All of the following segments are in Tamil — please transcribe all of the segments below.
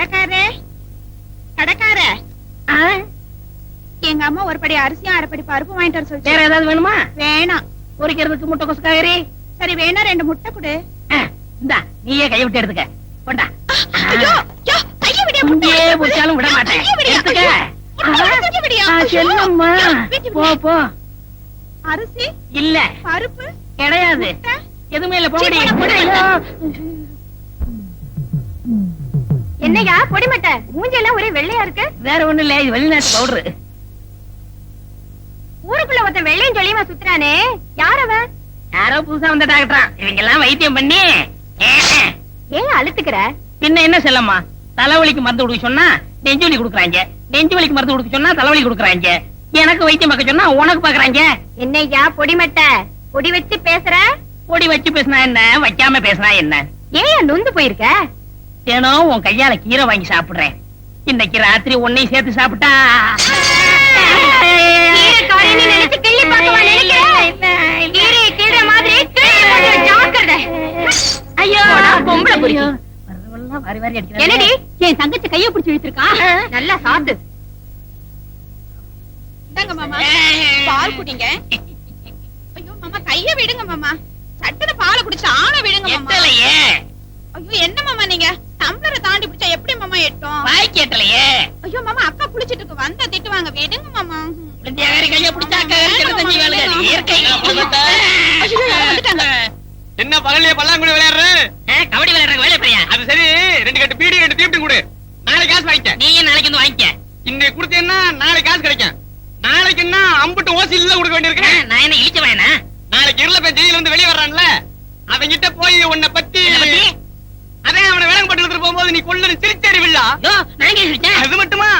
கடைக்காரே? கடைக்கார? எங்க அம்மா ஒரு படி அரிசியும் அரைப்படி பருப்பு வாங்கிட்டு வர வேற சொல்லி ஏதாவது வேணுமா? வேணாம். பொரிக்கிறதுக்கு முட்டை கொசு காய்கறி. சரி வேணா ரெண்டு முட்டை கொடு. இந்தா நீயே கைய விட்டு எடுத்துக்க. கொண்டா. விட. மாட்டேன். போ. போ. அரிசி இல்ல. பருப்பு கிடையாது. எதுவுமே இல்ல போடா. என்னையா பொடிமட்டை மூஞ்செல்லாம் ஒரே வெள்ளையா இருக்கு? வேற ஒண்ணு இல்ல இது வெளிநாட்டு பவுடரு ஊருக்குள்ள ஒருத்தன் வெள்ளையும் சொல்லியுமா சுத்துறானே? யார் அவன்? யாரோ புதுசா வந்த டாக்டரான் இவங்க எல்லாம் வைத்தியம் பண்ணி. ஏன் அழுத்துக்கிற? பின்ன என்ன செல்லம்மா? தலைவலிக்கு மருந்து கொடுக்க சொன்னா நெஞ்சு வலி கொடுக்குறாங்க. நெஞ்சு வலிக்கு மருந்து கொடுக்க சொன்னா தலைவலி கொடுக்குறாங்க. எனக்கு வைத்தியம் பார்க்க சொன்னா உனக்கு பாக்குறாங்க என்னய்யா பொடிமட்டை பொடி வச்சு பேசுற? பொடி வச்சு பேசினா என்ன? வைக்காம பேசினா என்ன? ஏன் நொந்து போயிருக்க? தினம் உன் கையால கீரை வாங்கி சாப்பிடுறேன். இன்னைக்கு ராத்திரி உன்னையும் சேர்த்து சாப்பிட்டா. என்னடி? என் தங்கச்சி கைய பிடிச்சு இழுத்துருக்கா? நல்லா சாப்பிடு. பால் குடிங்க. ஐயோ மாமா கைய விடுங்க மாமா. சட்டுன பாலை குடிச்சு ஆன விடுங்க மாமா. ஐயோ என்ன மாமா நீங்க? டம்ளரை தாண்டி பிடிச்சா எப்படி மாமா எட்டும்? வாய்க்கு எட்டலையே ஐயோ மாமா அக்கா குளிச்சிட்டு இருக்கு. வந்தா திட்டுவாங்க. விடுங்க மாமா. என்ன பகல்லையே பல்லாங்குடி விளையாடுற? கபடி விளையாடுற வேலை பையன் அது சரி. ரெண்டு கட்டு பீடி ரெண்டு தீப்டும் கொடு. நாளைக்கு காசு வாங்கிக்க. நீயும் நாளைக்கு வந்து வாங்கிக்க. இன்னைக்கு கொடுத்தேன்னா நாளைக்கு காசு கிடைக்கும். நாளைக்கு என்ன அம்புட்டு ஓசி இல்ல கொடுக்க ஆ, வேண்டியிருக்கு நான் என்ன இழிச்ச வேணா நாளைக்கு இருள பேர் ஜெயில இருந்து வெளியே வர்றான்ல. அவங்கிட்ட போய் உன்னை பத்தி? அதே அவனை வேலை பட்டு எடுத்துட்டு போகும்போது நீ கொள்ளு சிரிச்சறிவில்லா அது மட்டுமா?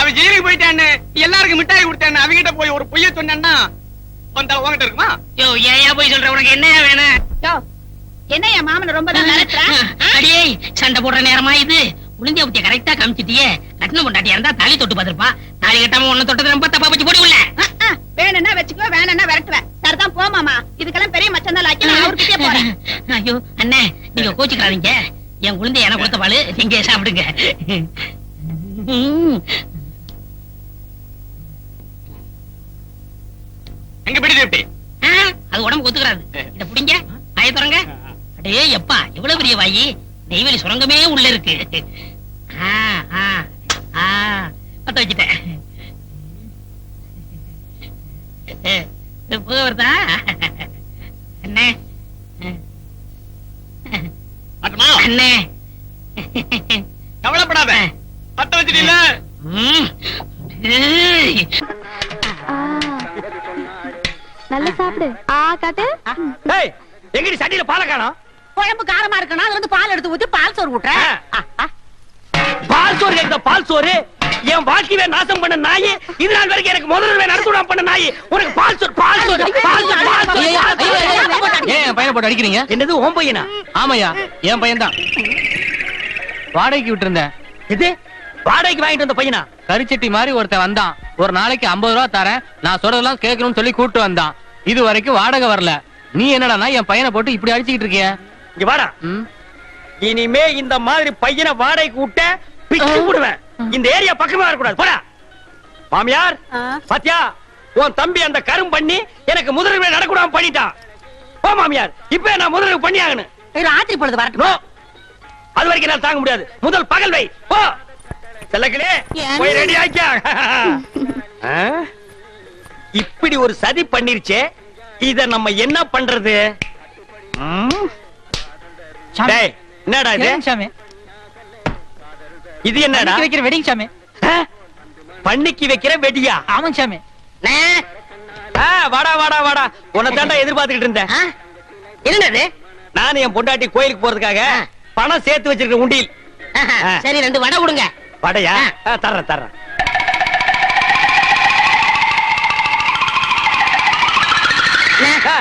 அவன் ஜெயிலுக்கு போயிட்டான்னு எல்லாருக்கும் மிட்டாய் கொடுத்தான்னு அவங்கிட்ட போய் ஒரு பொய்ய சொன்னான்னா உன் தலை உன்கிட்ட இருக்குமா? யோ ஏன் போய் சொல்ற? உனக்கு என்ன வேணும்? என்ன என் மாமனை ரொம்ப? அடியே சண்டை போடுற நேரமா இது? உளுந்திய ஊத்திய கரெக்டா காமிச்சிட்டியே. கட்டின பொண்டாட்டியா இருந்தா தாலி தொட்டு பார்த்திருப்பா. தாலி கட்டாம உன்ன தொட்டது ரொம்ப தப்பா வச்சு போடி உள்ள. வேணும்னா வச்சுக்கோ வேணும்னா விரட்டுவேன் சரிதான் போ மாமா. இதுக்கெல்லாம் பெரிய மச்சம் தான் லாக்கி நான் அவர்கிட்டயே போறேன். ஐயோ அண்ணே நீங்க கோச்சுக்கிறாதீங்க என் குழந்தை எனக்கு கொடுத்த பாலு நீங்க சாப்பிடுங்க. எங்க பிடி அது உடம்பு ஒத்துக்கிறாது. இத புடிங்க வாயை திறங்க. அடே எப்பா எவ்வளவு பெரிய வாயி. நெய்வேலி சுரங்கமே உள்ள இருக்கு. பத்த வச்சுட்டேன். புக வருதா? அண்ணே. அண்ணே. கவலைப்படாத. பத்த வச்சுட்டீங்கள. நல்லா சாப்பிடு. ஆ காட்டு. ஏய் எங்கடி சட்டியில பாலை காணோம்? குழம்பு காரமா இருக்கணும் அதுல இருந்து பால் எடுத்து ஊத்தி பால் சோறு விட்டுறேன் பால் சோறு கேக்குதா பால் சோறு? என் வாழ்க்கையவே நாசம் பண்ண நாய் இது நாள் வரைக்கும் எனக்கு முதல்ல நடத்துடா பண்ண நாய் உனக்கு பால் சோறு பால் சோறு பால் சோறு ஏன் பையனை போட்டு அடிக்கிறீங்க? என்னது ஓம் பையனா? ஆமாய்யா என் பையன் தான் வாடகைக்கு விட்டுருந்தேன் இது வாடகைக்கு வாங்கிட்டு வந்த பையனா? கரிச்சட்டி மாதிரி ஒருத்தன் வந்தான். ஒரு நாளைக்கு ஐம்பது ரூபா தரேன். நான் சொல்றதெல்லாம் கேட்கணும்னு சொல்லி கூட்டு வந்தான். இது வரைக்கும் வாடகை வரல. நீ என்னடான்னா என் பையனை போட்டு இப்படி அடிச்சுக்கிட்டு இருக்கிய? இங்க வாடா? இனிமே இந்த மாதிரி பையனை வாடகைக்கு விட்ட பிச்சு விடுவேன் இந்த ஏரியா பக்கமா வரக்கூடாது போடா. மாமியார் பாத்தியா உன் தம்பி அந்த கரும் பண்ணி எனக்கு முதலுமே நடக்கூடாம பண்ணிட்டான். போ மாமியார் இப்ப நான் முதலுக்கு பண்ணி ஆகணும் ராத்திரி பொழுது வரட்டும்? அது வரைக்கும் நான் தாங்க முடியாது. முதல் பகல் வை. போ. செல்லக்கிளே போய் ரெடி ஆக்கியா? இப்படி ஒரு சதி பண்ணிருச்சே. இத நம்ம என்ன பண்றது? என்னடா இது? சாமி? இது என்னடா? வைக்கிற வெடிங் சாமி? பண்ணிக்கு வைக்கிற வெடியா? ஆமாங்க சாமி. வாடா வாடா வாடா. உன்னை தாண்டா எதிர்பார்த்துக்கிட்டு இருந்தேன். என்னது? நானும் என் பொண்டாட்டி கோயிலுக்கு போறதுக்காக பணம் சேர்த்து வச்சிருக்க உண்டியில். சரி ரெண்டு வடை கொடுங்க. வடையா? தர்றேன் தர்றேன்.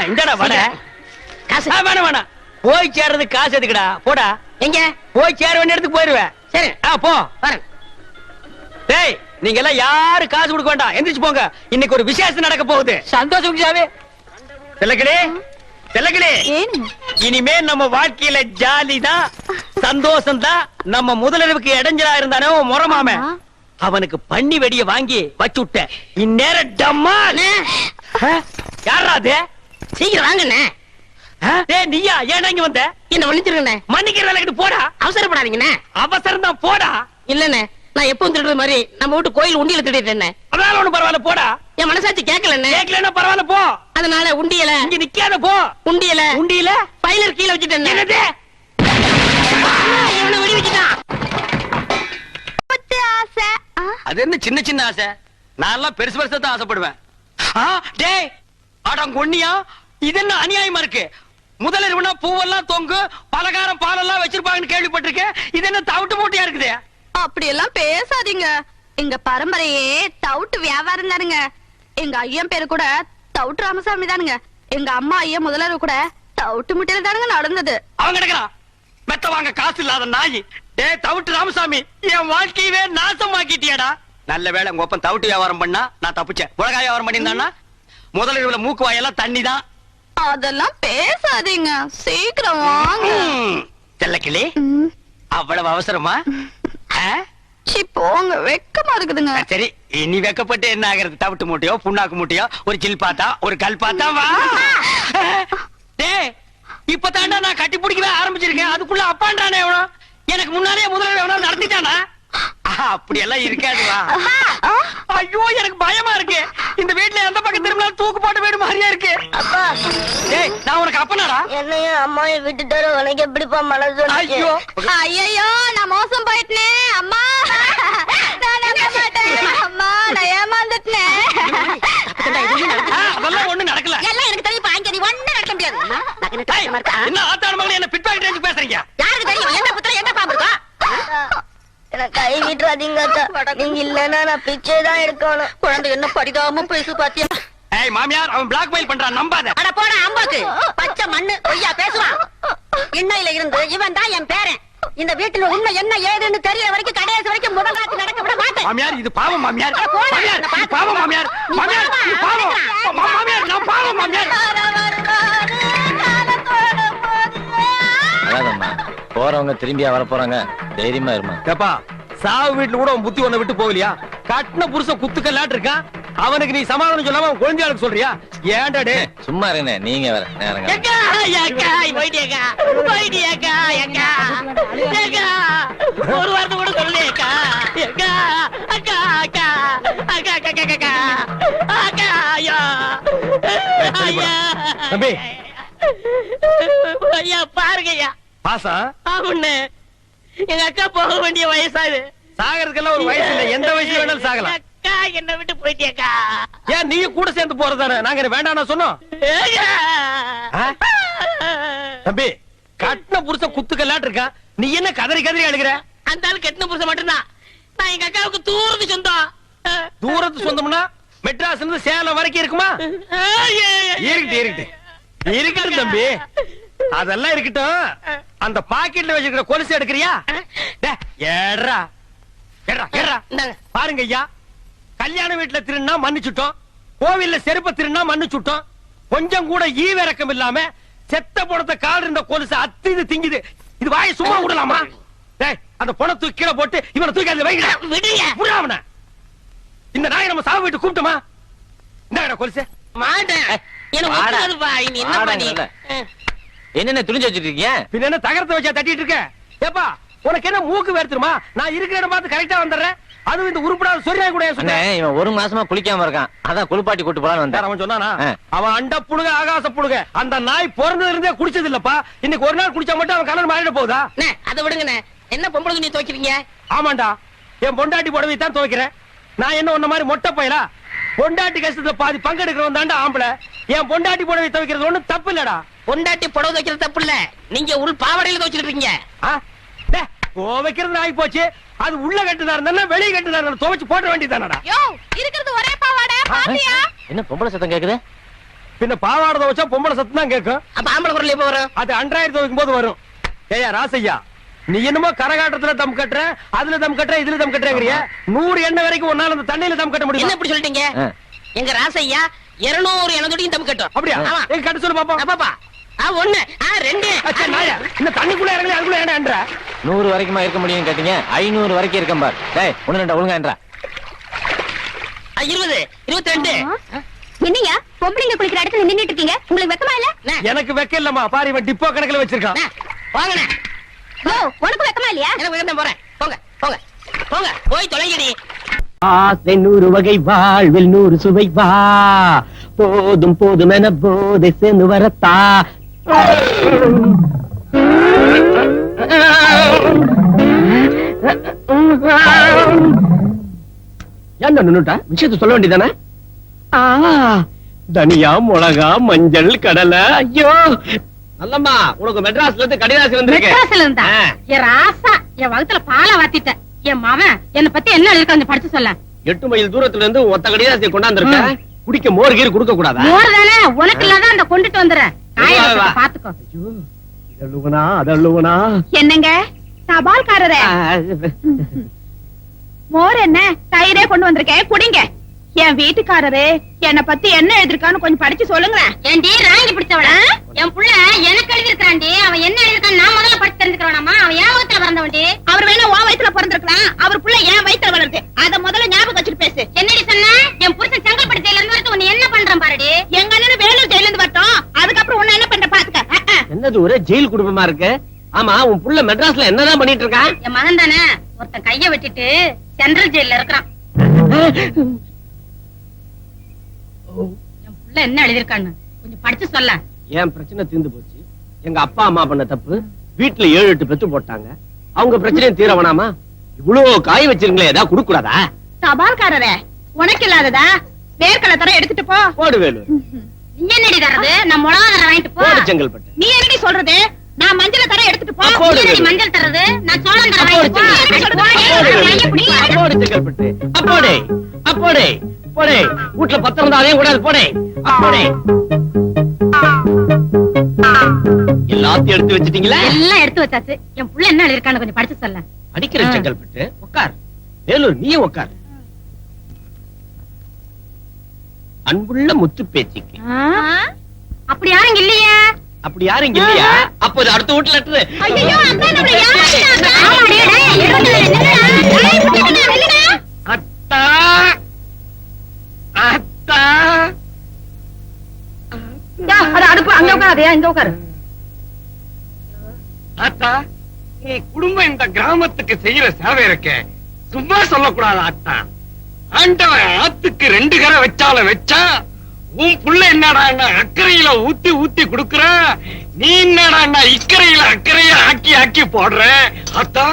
இந்தாடா வடை. காசு. வேணாம் வேணாம். போய் சேர்றதுக்கு காசு எதுக்குடா? போடா. எங்க? போய் சேர வேண்டிய இடத்துக்கு போயிருவேன். சரி ஆ போ வரேன். டேய் நீங்க எல்லாம் யாரு காசு கொடுக்க வேண்டாம்? எந்திரிச்சு போங்க. இன்னைக்கு ஒரு விசேஷம் நடக்க போகுது. சந்தோஷம் செல்லக்கிளே ಏನು இனிமே நம்ம வாழ்க்கையில ஜாலி தான் சந்தோஷம் தான் நம்ம முதலமைக்கு இடைஞ்சலா இருந்தானே முறமாம. அவனுக்கு பண்ணி வெடிய வாங்கி வச்சு விட்டேன். இந்நேரம் டம்மா யாரா அது? சீக்கிரம் வாங்கண்ணே. நீயா? ஏன்னா இங்க வந்த? என்ன மன்னிச்சிருக்கண்ணே மன்னிக்கிற வேலைக்கு போடா. அவசரப்படாதீங்கண்ணே. அவசரம் தான் போடா. இல்லண்ணே நான் எப்பவும் திருடுற மாதிரி நம்ம வீட்டு கோயில் உண்டியில திருடிட்டேன் அதனால ஒண்ணு பரவாயில்ல போடா. என் மனசாட்சி கேட்கலண்ணே. கேட்கலன்னா பரவாயில்ல போ. அதனால உண்டியல. இங்க போ. உண்டியல. உண்டியல? பைலர் கீழே வச்சுட்டேன். என்னது ஆசை. அது என்ன சின்ன சின்ன ஆசை? நான் பெருசு பெருசா ஆசைப்படுவேன். டேய் ஆடம் கொன்னியா இது என்ன அநியாயமா இருக்கு? முதலிரவுனா பூவெல்லாம் தொங்கு பலகாரம் பாலெல்லாம் வச்சிருப்பாங்கன்னு கேள்விப்பட்டிருக்கேன். இது என்ன தவிட்டு மூட்டையா இருக்குது? அப்படி எல்லாம் பேசாதீங்க. எங்க பரம்பரையே தவுட்டு வியாபாரம் தானுங்க. எங்க ஐயன் பேரு கூட தவுட்டு ராமசாமி தானுங்க. எங்க அம்மா ஐயன் முதலர் கூட தவுட்டு முட்டையில தானுங்க நடந்தது. அவன் கிடக்குறான். மெத்த வாங்க காசு இல்லாத நாய். டேய் தவிட்டு ராமசாமி என் வாழ்க்கையவே நாசமாக்கிட்டியாடா. நல்ல வேளை உங்க ஒப்பன் தவிட்டு வியாபாரம் பண்ணா நான் தப்பிச்சேன். உலகாய வியாபாரம் பண்ணியிருந்தான்னா முதலிரவுல மூக்கு வாயெல்லாம் தண்ணி தான் அதெல்லாம் பேசாதீங்க. சீக்கிரம் வாங்க. செல்லக்கிளி ம், அவ்வளவு அவசரமா? போங்க. வெக்கமா இருக்குதுங்க. சரி இனி வெக்கப்பட்டு என்ன ஆகிறது? தவிட்டு மூட்டையோ புண்ணாக்கு மூட்டையோ ஒரு ஜில் பாத்தா ஒரு கல் பாத்தா வா. டேய் இப்பதாண்டா நான் கட்டி பிடிக்கவே ஆரம்பிச்சிருக்கேன். அதுக்குள்ள அப்பான்றானே எவனோ? எனக்கு முன்னாலே முதல்ல எவனோ நடத்திட்டானா? ஆஹா, அப்படி எல்லாம் இருக்காது வா ஆ, ஐயோ எனக்கு பயமா இருக்கு. இந்த வீட்ல எந்த பக்கம் திரும்பினாலும் தூக்கு போட்ட வீடு மாதிரியா இருக்கு. அப்பா. டேய் நான் உனக்கு அப்பனாடா? என்னையும் அம்மாவையும் விட்டுட்டாரு உனக்கு எப்படிப்பா மனசு? ஐயோ. ஐயையோ நான் மோசம் போயிட்டேனே. அம்மா நான் நம்ப மாட்டேன் அம்மா நான் ஏமாந்துட்டேன் ஆ, அதெல்லாம் ஒண்ணு நடக்கல எல்லாம் எனக்கு தெரியும் இங்க நீ ஒண்ணு நடக்க முடியாது ஏய், என்ன ஆத்தாட மகளே என்ன பிட் பாக்கெட் பேசுறீங்க யாருக்கு தெரியும் என்ன புத்திர என்ன பாம்பு இருக்கா எனக்கு கை விட்டுறாதீங்க அத்தா. நீங்க இல்லன்னா நான் பிச்சை தான் எடுக்கணும். குழந்தை என்ன படிதாம பேசு பாத்தியா? ஏய் மாமியார் அவன் பிளாக் மெயில் பண்றான் நம்பாத. அட போடா அம்பாக்கு. பச்சை மண்ணு பொய்யா பேசுவான் இன்னையில இருந்து இவன் தான் என் பேரன். இந்த வீட்டுல உண்மை என்ன ஏதுன்னு தெரியற வரைக்கும் கடைசி வரைக்கும் முதல் ராத்து நடக்க விட மாட்டேன். மாமியார் இது பாவம் மாமியார். பாவம் மாமியார். நீ மாமியார் பாவமா? இது பாவம். மா- மாமியார் நான் பாவம் மாமியார். போறவங்க திரும்பியா வர போறாங்க தைரியமா இருமா. ஏப்பா சாவு வீட்டுல கூட உன் புத்தி ஒண்ண விட்டு போகலையா? கட்டின புருஷன் குத்துக்கல்லாட்டு இருக்கான். அவனுக்கு நீ சமாதானம் சொல்லாம அவன் குழந்தையாளுக்கு சொல்றியா? ஏன்டா டே சும்மா இருங்க நீங்க வேற நேரங்க ஏக்கா, ஏக்கா, போயிட்டியேக்கா, போயிட்டியேக்கா, ஏக்கா, ஒரு வார்த்தை கூட சொல்லலையேக்கா. ஏக்கா, அக்கா, அக்கா, அக்கா, அக்கா, அக்கா, அக்கா, அக்கா, ஐயா, ஐயா. தம்பி. ஐயா, பாருங்க ஐயா பாசா ஆகுண்ணே எங்க அக்கா போக வேண்டிய வயசாது சாகறதுக்கெல்லாம் ஒரு வயசு இல்ல. எந்த வயசுல வேணாலும் சாகலாம். அக்கா என்ன விட்டு போயிட்டியேக்கா? ஏன் நீ கூட சேர்ந்து போறதானே? நாங்க வேண்டாம் சொன்னோம்? தம்பி கட்டின புருஷன் குத்துக்கல்லாட்டு இருக்கான் நீ என்ன கதறி கதறி அழுகிற? அந்த ஆளு கெட்டின புருஷன் மட்டும்தான். நான் எங்க அக்காவுக்கு தூரத்து சொந்தம். தூரத்து சொந்தம்னா மெட்ராஸ்ல இருந்து சேலம் வரைக்கும் இருக்குமா? இருக்கட்டும் இருக்கட்டும் இருக்கட்டும் தம்பி. அதெல்லாம் இருக்கட்டும். அந்த பாக்கெட்ல வச்சிருக்கிற கொலுசு எடுக்கிறியா? ஏட்ரா ஏட்ரா இந்தாங்க. பாருங்க ஐயா கல்யாண வீட்டுல திருநா மன்னிச்சுட்டோம். கோவில்ல செருப்ப திருநா மன்னிச்சுட்டோம். கொஞ்சம் கூட ஈவிரக்கம் இல்லாம செத்த பணத்தை கால் இருந்த கொலுசு அத்து இது திங்குது. இது வாயை சும்மா விடலாமா? அந்த பணத்தை தூக்கி கீழே போட்டு இவனை தூக்கி அதுல புறாவன இந்த நாயை நம்ம சாவு வீட்டு கூப்பிட்டோமா? இந்த கொலுசு. மாட்டேன். என்ன. என்னென்ன துணிஞ்சு வச்சிட்டு இருக்கீங்க பின்ன என்ன தகரத்தை வச்சா தட்டிட்டு இருக்க? ஏப்பா உனக்கு என்ன மூக்கு வேர்த்துருமா? நான் இருக்கிற இடம் பார்த்து கரெக்டா வந்துடுறேன். அதுவும் இந்த உருப்படாத சொரியா கூட சொன்னேன் இவன் ஒரு மாசமா குளிக்காம இருக்கான். அதான் குளிப்பாட்டி கூட்டு போலான்னு வந்தேன். அவன் சொன்னானா. அவன் அண்ட புழுக ஆகாச புழுக. அந்த நாய் பிறந்ததுல இருந்தே குடிச்சது இல்லப்பா இன்னைக்கு ஒரு நாள் குடிச்சா மட்டும் அவன் கலர் மாறிட போகுதா? அண்ணே, அதை விடுங்கண்ணே. என்ன பொம்பளை துணி துவைக்கிறீங்க? ஆமாண்டா. என் பொண்டாட்டி புடவை தான் துவைக்கிறேன். நான் என்ன உன்ன மாதிரி மொட்டை போயலா? பொண்டாட்டி கஷ்டத்துல பாதி பங்கெடுக்கிறவன் தாண்டா ஆம்பளை. என் பொண்டாட்டி புடவை துவைக்கிறது ஒண்ணும் தப்பு இல்லடா. பொண்டாட்டி புடவை துவைக்கிறது தப்பு இல்ல. நீங்க உள் பாவாடையில துவைச்சிட்டு இருக்கீங்க. ஆ? டே, துவைக்கிறது நாய் போச்சு அது உள்ள கட்டுதா இருந்தா வெளியே கட்டுதா இருந்தா துவைச்சு போட வேண்டியதானடா யோ இருக்கிறது ஒரே பாவாடை பாத்தியா? என்ன பொம்பளை சத்தம் கேக்குது? பின்ன பாவாடை துவைச்சா பொம்பளை சத்தம் தான் கேட்கும் அப்ப ஆம்பளை குரல் எப்ப வரும்? அது அன்றாயிரம் துவைக்கும் போது வரும். ஏயா ராசையா நீ என்னமோ கரகாட்டத்துல தம் கட்டுற அதுல தம் கட்டுற இதுல தம் கட்டுறங்கிறிய? நூறு எண்ணெய் வரைக்கும் ஒன்னால அந்த தண்ணியில தம் கட்ட என்ன முடியும் இப்படி சொல்லிட்டீங்க. எங்க ராசையா இருநூறு எனதோடையும் தம் கட்டும். அப்படியா? ஆமா. ஏய், கட்ட சொல்லு பாப்பா. ஆ, ஒண்ணு. ஆ, ரெண்டு. இந்த தண்ணிக்குள்ள இறங்கல அதுக்குள்ள ஏன்டா நூறு வரைக்குமா இருக்க முடியும் கேட்டீங்க. ஐநூறு வரைக்கும் இருக்கேன் பார். டேய் ஒண்ணு ரெண்டா ஒழுங்கான்றா ஆ, இருபது. இருபத்தி ரெண்டு என்னையா? பொம்பளைங்க குளிக்கிற இடத்துல நின்னுட்டு இருக்கீங்க? உங்களுக்கு வெக்கமா இல்ல? எனக்கு வெக்க இல்லம்மா. பாரு இவன் டிப்போ கணக்குல வச்சிருக்கான். வாங்கண்ணே. உனக்கு வெக்கமா இல்லையா? எனக்கு உயர்ந்தேன் போறேன்? போங்க போங்க போங்க. போய் தொலைங்கடி. ஆசை நூறு வகை வாழ்வில் நூறு சுவை வா. போதும் போதும் என போதை சேர்ந்து வரத்தா. ஏன்டா நின்னுட்டா விஷயத்த சொல்ல வேண்டியதானே தனியா மிளகா மஞ்சள் கடலை. ஐயோ நல்லம்மா உனக்கு மெட்ராஸ்ல இருந்து கடிதாசி வந்திருக்கு. மெட்ராஸ்ல இருந்தா. என் ராசா என் வகுத்துல பாலை வாத்திட்ட. என் மவன் என்ன பத்தி என்ன எழுதிருக்க கொஞ்சம் படிச்சு சொல்ல? எட்டு மைல் தூரத்துல இருந்து ஒத்த கடிதாசியை கொண்டாந்துருக்க. குடிக்க மோர் கீர் கொடுக்க கூடாதா? மோர் தானே? உனக்கு இல்லாத அந்த கொண்டுட்டு வந்துடுறேன் காய பாத்துக்கோ. இதழுவனா அதழுவனா. என்னங்க? தபால்காரரே. மோர் என்ன? தயிரே கொண்டு வந்திருக்கேன். குடிங்க. என் வீட்டுக்காரரு என்ன பத்தி என்ன எழுதிருக்கான்னு கொஞ்சம் படிச்சு சொல்லுங்களேன். ஏண்டி ராங்கி பிடிச்சவள? என் புள்ள எனக்கு எழுதிருக்காண்டி அவன் என்ன எழுதிருக்கான் நான் முதல்ல படிச்சு தெரிஞ்சுக்கிறோனாமா அவன் ஏன் வகுத்துல பிறந்தவன்டி? அவர் வேணா உன் வயித்துல பிறந்திருக்கலாம். அவர் புள்ள என் வயித்துல வளருது. அத முதல்ல ஞாபகம் வச்சுட்டு பேசு. என்னடி சொன்ன? என் புருஷன் செங்கல்பட்டு ஜெயில இருந்து வரட்டு உன்னை என்ன பண்றான் பாருடி? எங்க அண்ணன் வேலூர் ஜெயில இருந்து வரட்டும். அதுக்கப்புறம் உன்ன என்ன பண்ற பாத்துக்க. என்னது ஒரே ஜெயில் குடும்பமா இருக்கு? ஆமா உன் புள்ள மெட்ராஸ்ல என்னதான் பண்ணிட்டு இருக்கான் என் மகன் தானே? ஒருத்தன் கைய வெட்டிட்டு சென்ட்ரல் ஜெயில இருக்கிறான். என் புள்ள என்ன எழுதிருக்கான்னு கொஞ்சம் படிச்சு சொல்ல. என் பிரச்சனை தீர்ந்து போச்சு. எங்க அப்பா அம்மா பண்ண தப்பு. வீட்டுல ஏழு எட்டு பெத்து போட்டாங்க. அவங்க பிரச்சனையும் தீர வேணாமா? இவ்வளவு காய் வச்சிருங்களே ஏதாவது கொடுக்க கூடாதா தபால்காரரே உனக்கு இல்லாததா? வேர்க்கடலை தர எடுத்துட்டு போ. போடு வேலு. நீ என்னடி தர்றது? நான் மிளகா தர வாங்கிட்டு போ. போடு செங்கல்பட்டு நீ என்னடி சொல்றது? நான் மஞ்சள தர எடுத்துட்டு போ. அப்போ- போடு நீ என்னடி வேலு. மஞ்சள் தர்றது? நான் சோளம் தர அப்போடு வாங்கிட்டு போ. செங்கல்பட்டு. நீ என்னடி சொல்றது? போடி, செங்கல்பட்டு அப்போடே. போடே. வீட்டுல பத்திரம் இருந்தா அதையும் கூடாது போடே. அப்போடே எல்லாத்தையும் எடுத்து வச்சிட்டீங்களா? எல்லாம் எடுத்து வச்சாச்சு. என் புள்ள என்ன எழுதிருக்கான்னு கொஞ்சம் படிச்சு சொல்ல அடிக்கிற செங்கல்பட்டு உட்கார். வேலூர் நீயும் உட்கார். அன்புள்ள முத்து பேச்சுக்கு அப்படி யாரும் இல்லையே? அப்படி யாரும் இல்லையா? அப்போ அடுத்த வீட்டுல லெட்டரு ஐயோ அக்கா நம்மள ஏமாத்திட்டாங்க உட்காராதயா இங்க உட்காரு. ஆத்தா உன் குடும்பம் இந்த கிராமத்துக்கு செய்யற சேவை இருக்க. சும்மா சொல்லக்கூடாது ஆத்தா. ஆண்டவன் ஆத்துக்கு ரெண்டு கரை வச்சாலும் வச்சா உன் புள்ள என்னடான்னா அக்கறையில ஊத்தி ஊத்தி குடுக்குற? நீ என்னடான்னா இக்கரையில அக்கறைய ஆக்கி ஆக்கி போடுற? ஆத்தா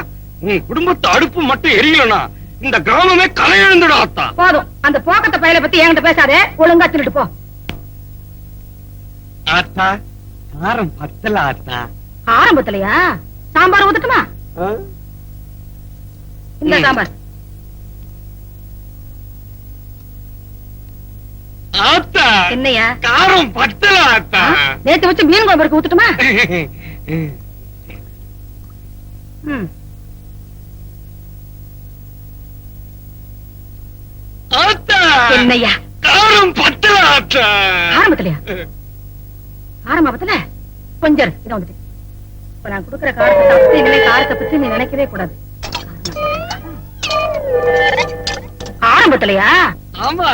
உன் குடும்பத்து அடுப்பு மட்டும் எரியலனா இந்த கிராமமே கலை எழுந்துடும் ஆத்தா. போதும். அந்த போக்கத்த பையல பத்தி என்கிட்ட பேசாதே. ஒழுங்கா சொல்லிட்டு போ. ஆத்தா காரம் பத்தல ஆத்தா. ஆரம்பத்திலயா சாம்பார் ஊத்துட்டுமா? இந்த. சாம்பார். ஆத்தா என்னையா? காரம் பத்தல ஆத்தா. நேத்து வச்சு மீன் குழம்பு ஊத்துட்டுமா? என்னய்யா காரம் பத்தல ஆத்தா. ஆரம்பத்திலயா ஆரம்பத்துல கொஞ்சம் இதை வந்துட்டு. இப்ப நான் குடுக்குற காரத்தை அப்படி இனிமே காரத்தை பத்தி நீ நினைக்கவே கூடாது. ஆரம்பத்திலயா? ஆமா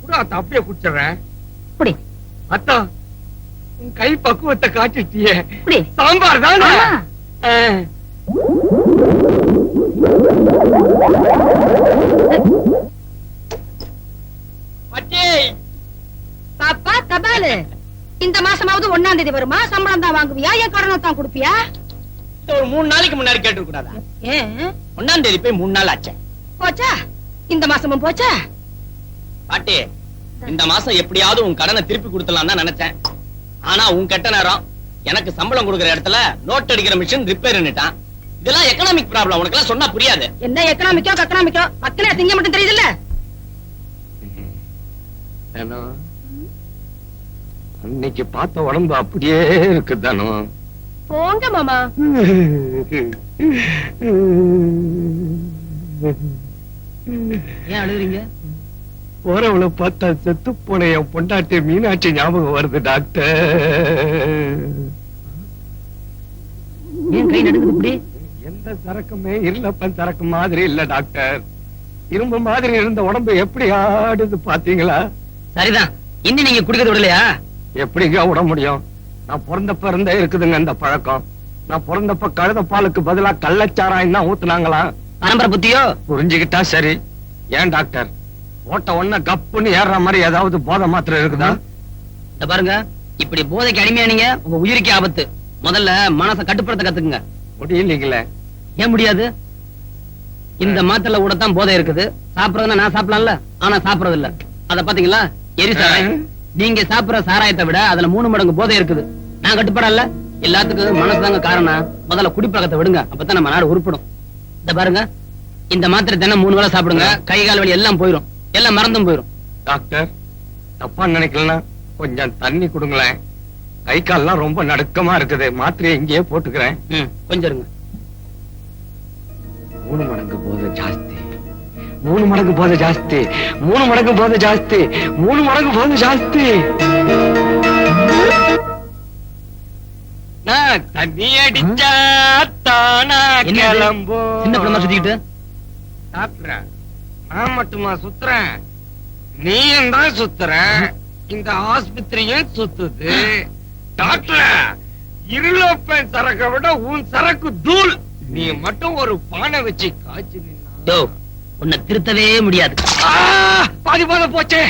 கூட ஆத்தா அப்படியே குடிச்சிடுறேன். குடி. அத்தா உன் கை பக்குவத்தை காட்டிட்டியே. குடி. சாம்பார் தானே? தேதி வருமா? சம்பளம் தான் வாங்குவியா? என் கடனை தான் கொடுப்பியா? ஒரு மூணு நாளைக்கு முன்னாடி கேட்டு கூடாதா ஒன்னாம் தேதி போய் மூணு நாள் ஆச்சு. போச்சா? இந்த மாசமும் போச்சா? பாட்டி இந்த மாசம் எப்படியாவது உன் கடனை திருப்பி கொடுத்தலாம் தான் நினைச்சேன். ஆனா உன் கெட்ட நேரம் எனக்கு சம்பளம் கொடுக்கிற இடத்துல நோட் அடிக்கிற மிஷின் ரிப்பேர்னுட்டான் இதெல்லாம் எக்கனாமிக் ப்ராப்ளம் உனக்கு எல்லாம் சொன்னா புரியாது. என்ன எக்கனாமிக்கோ கக்கனாமிக்கோ? மக்களே திங்க மட்டும் தெரியுதுல்ல? அன்னைக்கு பார்த்த உடம்பு அப்படியே இருக்கு தானோ போங்க மாமா. ஏன் அழுகுறீங்க? போறவளை பார்த்தா செத்து போன என் பொண்டாட்டி மீனாட்சி ஞாபகம் வருது டாக்டர். ஏன் கை இப்படி? எந்த சரக்குமே இருளப்பன் சரக்கு மாதிரி இல்ல டாக்டர். இரும்பு மாதிரி இருந்த உடம்பு எப்படி ஆடுது பாத்தீங்களா? சரிதான். இன்னும் நீங்க குடிக்கிறது விடலையா? எப்படிங்க விட முடியும்? நான் பிறந்தப்ப இருந்தே இருக்குதுங்க இந்த பழக்கம். நான் பிறந்தப்ப கழுத பாலுக்கு பதிலா கள்ளச்சாராயம் தான் ஊத்துனாங்களா? பரம்பரை புத்தியோ? புரிஞ்சுக்கிட்டா சரி. ஏன் டாக்டர்? ஓட்ட ஒண்ண கப்புன்னு ஏறுற மாதிரி ஏதாவது போதை மாத்திரை இருக்குதா? இந்த பாருங்க இப்படி போதைக்கு அடிமையானீங்க உங்க உயிருக்கு ஆபத்து. முதல்ல மனசை கட்டுப்படுத்த கத்துக்குங்க. முடியலீங்களே. ஏன் முடியாது? இந்த மாத்திரை கூட தான் போதை இருக்குது. சாப்பிடறதுன்னா நான் சாப்பிடலாம்ல? ஆனா சாப்பிடறது இல்ல அத பாத்தீங்களா? எரி சாராயம் நீங்க சாப்பிடுற சாராயத்தை விட அதுல மூணு மடங்கு போதை இருக்குது. நான் கட்டுப்படல. எல்லாத்துக்கும் மனசுதாங்க காரணம். முதல்ல குடிப்பழக்கத்தை விடுங்க. அப்பதான் நம்ம நாடு உருப்படும். இந்த பாருங்க. இந்த மாத்திரை தினம் மூணு வேளை சாப்பிடுங்க. கை கால் வலி எல்லாம் போயிடும் எல்லாம் மறந்தும் போயிடும் டாக்டர் தப்பா நினைக்கலனா கொஞ்சம் தண்ணி கொடுங்களேன். கை கால்லாம் ரொம்ப நடுக்கமா இருக்குது. மாத்திரையை இங்கேயே போட்டுக்கிறேன். கொஞ்சம் இருங்க. மூணு மடங்கு போதை ஜாஸ்தி. மூணு மடங்கு போதை ஜாஸ்தி. மூணு மடங்கு போதை ஜாஸ்தி. மூணு மடங்கு போதை ஜாஸ்தி. தண்ணி அடிச்சா தானா? கிளம்பும் சின்ன பிள்ளை மாதிரி சுத்திக்கிட்டு? டாக்டர் நான் மட்டுமா சுத்துறேன்? நீயும் தான் சுத்துற? இந்த ஆஸ்பத்திரியும் சுத்துது. டாக்டர் இருளப்பன் சரக்கை விட உன் சரக்கு தூள். நீ மட்டும் ஒரு பானை வச்சு காய்ச்சி நின்னா. உன்னை திருத்தவே முடியாது. பாதி போத போச்சே.